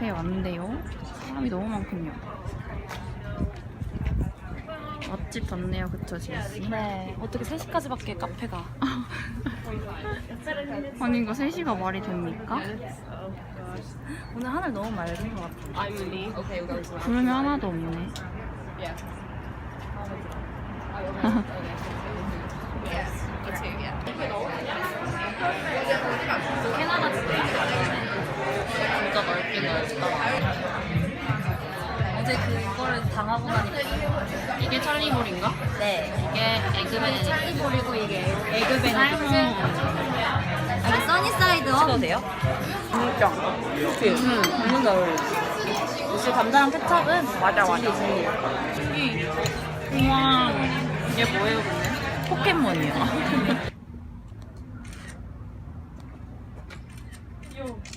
카페에 왔는데요. 사람이 너무 많군요. 맛집 같네요, 그쵸, 지혜씨? 네. 어떻게 3시까지밖에 카페가. 아니, 이거 3시가 말이 됩니까? 오늘 하늘 너무 맑은 것 같아. 구름이 하나도 없네. 캐나다 집이야? 진짜 넓긴 넓다. 어제 그거를 당하고 나니까. 이게 찰리볼인가? 네. 이게 에그맨. 찰리볼이고 이게 에그벤. 아이고. 써니사이드 찍어도 돼요? 진짜. 응. 너무 잘 어울려. 역시 감자랑 케찹은 맞아, 맞아. 진리. 우와. 이게 뭐예요, 근데? 포켓몬이요.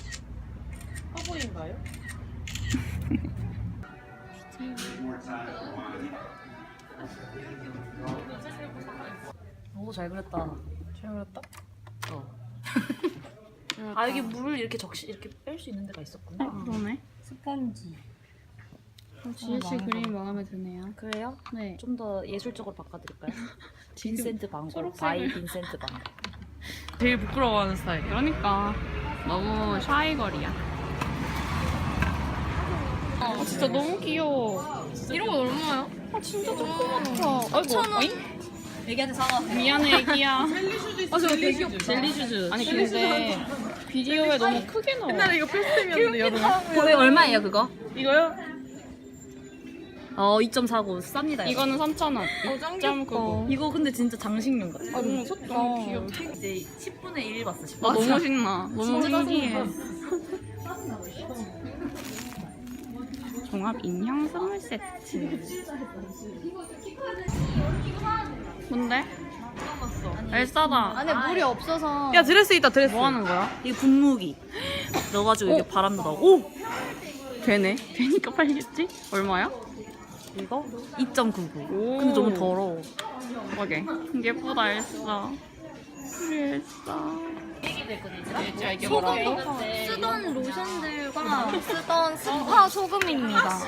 잘 그렸다. 잘 그렸다. 어. 아, 여기 물 이렇게 적시, 이렇게 뺄 수 있는 데가 있었구나. 어, 그러네. 스펀지. 지혜씨 그림이 마음에 드네요. 그래요? 네. 좀 더 예술적으로 바꿔드릴까요? 빈센트 방고. 초록색을- 바이 빈센트 방고. 제일 부끄러워하는 스타일. 그러니까 너무 샤이걸이야. 아 진짜 너무 귀여워. 이런 거 얼마야? 아 진짜 조그맣다. 아이고. 어잉? 애기한테 사과. 미안해 애기야. 아, 저 되게 귀엽다. 젤리슈즈. 아니 근데 비디오에 너무 크게 나와. 옛날에 이거 필수템이었는데 여름. 그게 얼마예요, 그거? 이거요? 어, 2.49. 쌉니다. 이거. 이거는 3,000원. 어, 짱 귀엽다. 이거 근데 진짜 장식용 같아. 아 너무 좋다. 너무 귀여워. 이제 10분의 1 봤어, 10분의 아 너무 신나. 너무 신기해. 종합 인형 선물 세트. 뭔데? 엘사다. 안에 물이 없어서 야 드레스 있다 드레스. 뭐 하는 거야? 이거 분무기. 넣어가지고 이렇게 바람도 나오고. 오! 되네. 되니까 팔겠지? 얼마야? 이거 2.99. 오. 근데 너무 더러워. 그러게. 예쁘다 엘사. 우리 엘사. 이게 뭐라고? 쓰던 로션들과 쓰던 스파 소금입니다.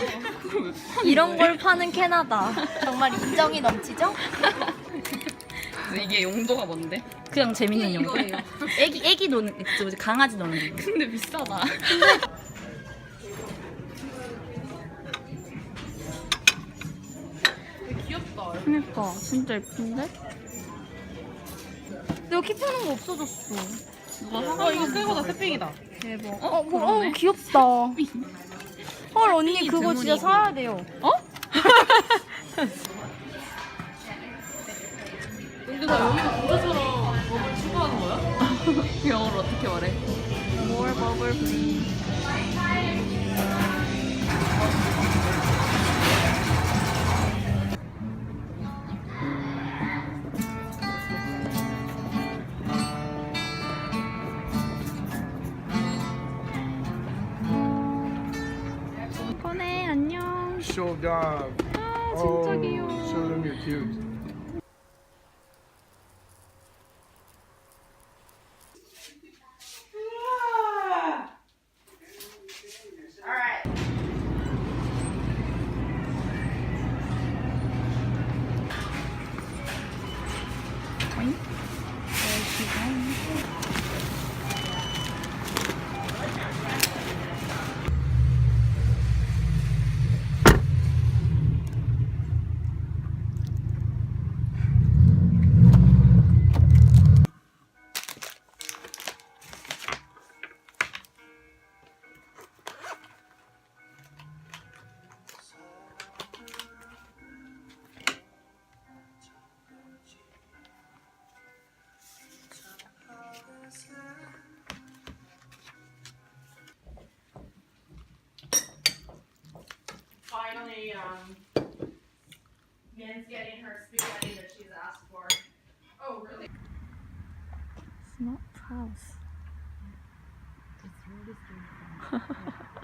이런 걸 파는 캐나다. 정말 인정이 넘치죠? 이게 용도가 뭔데? 그냥 재밌는 용도. 애기, 애기 노는, 그 뭐지, 강아지 노는 거. 근데 비싸다. 귀엽다. 그니까 진짜 예쁜데? 내가 키 펴는 거 없어졌어. 누가? 어 이거 새 거다 새빼기다. 대박. 어, 뭐, 그러네. 어 귀엽다. 헐 언니 그거 진짜. 사야 돼요. 어? 근데 나 여기서 부자처럼 뭐를 추구하는 거야? 영어로 어떻게 말해? More bubble please. 코네 안녕. Show dog. 아 Oh, 진짜 귀여워. show them you're cute. Um, Min's getting her spaghetti that she's asked for. Oh, really? It's not house.